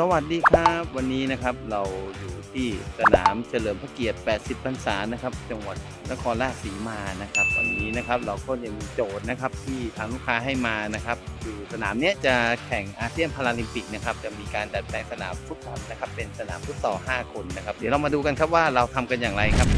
สวัสดีครับ วันนี้นะครับเราอยู่ที่สนามเฉลิมพระเกียรติ 80 พรรษานะครับ จังหวัดนครราชสีมานะครับ วันนี้นะครับเราก็ยังมีโจทย์นะครับที่ทางลูกค้าให้มานะครับคือสนามเนี้ยจะแข่งอาเซียนพาราลิมปิกนะครับจะมีการดัดแปลงสนามฟุตบอลนะครับเป็นสนามฟุตซอล5คนนะครับเดี๋ยวเรามาดูกันครับว่าเราทำกันอย่างไรครับ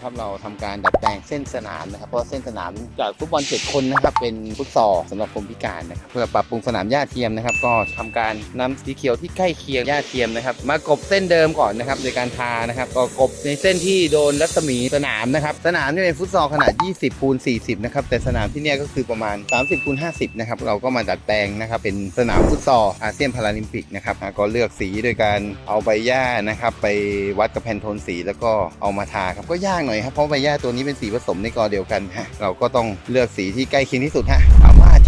นะครับเราทำการดัดแปลงเส้นสนามนะครับเพราะเส้นสนามจากฟุตบอล7คนนะครับเป็นฟุตซอลสำหรับคนพิการนะครับเพื่อปรับปรุงสนามหญ้าเทียมนะครับ ก็ทำการนำสีเขียวที่ใกล้เคียงหญ้าเทียมนะครับ มากบเส้นเดิมก่อนนะครับโดยการทานะครับก็กบในเส้นที่โดนรัศมีสนามนะครับสนามนี่เป็นฟุตซอลขนาด 20คูณ40นะครับแต่สนามที่เนี่ยก็คือประมาณ 30คูณ50นะครับเราก็มาดัดแปลงนะครับเป็นสนามฟุตซอลอาเซียนพาราลิมปิกนะครับก็เลือกสีโดยการเอาใบหญ้านะครับไปวัดกับแผ่นโทนสีแล้วก็เอามาทาครับก็ยากหน่อยครับเพราะใบหญ้าตัวนี้เป็นสีผสมในกอเดียวกันฮะเราก็ต้องเลือกสีที่ใกล้เคียงที่สุดฮะ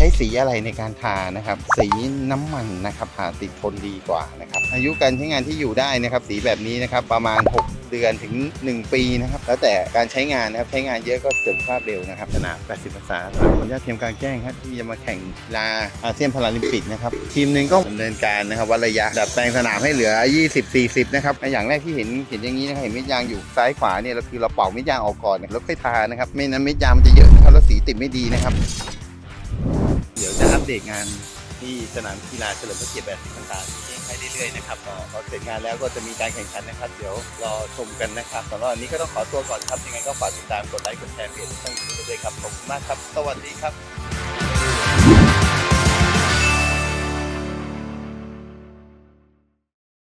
ช้สีอะไรในการทานะครับ สีน้ำมันนะครับหาติดทนดีกว่านะครับ อายุการใช้งานที่อยู่ได้นะครับ สีแบบนี้นะครับประมาณ 6 เดือนถึง 1 ปีนะครับ แล้วแต่การใช้งานนะครับใช้งานเยอะก็เสื่อมสภาพเร็วนะครับสนาม80ภาษาสนามคนยาเทียมกางแจ้งครับที่จะมาแข่งกีฬาอาเซียนพาราลิมปิกนะครับทีมหนึ่งก็ดำเนินการนะครับวัดระยะดัดแปลงสนามให้เหลือ 20-40 นะครับอย่างแรกที่เห็นเห็นอย่างนี้นะครับเห็นเม็ดยางอยู่ซ้ายขวาเนี่ยเราคือเราเป่าเม็ดยางออกก่อนแล้วค่อยทานะครับไม่นั้นเม็ดยางมันจะเยอะนะครับแล้วสีติดไม่ดีนะครับ เดี๋ยวจะอัปเดตงานที่สนามกีฬาเฉลิมพระเกียรติแบบต่างๆไปเรื่อยๆนะครับพอพอเสร็จงานแล้วก็จะมีการแข่งขันนะครับ เดี๋ยวรอชมกันนะครับสำหรับวันนี้ก็ต้องขอตัวก่อนครับยังไงก็ฝากติดตามกดไลค์กดแชร์เพจช่องยูทูบด้วยครับขอบคุณมากครับ สวัสดีครับ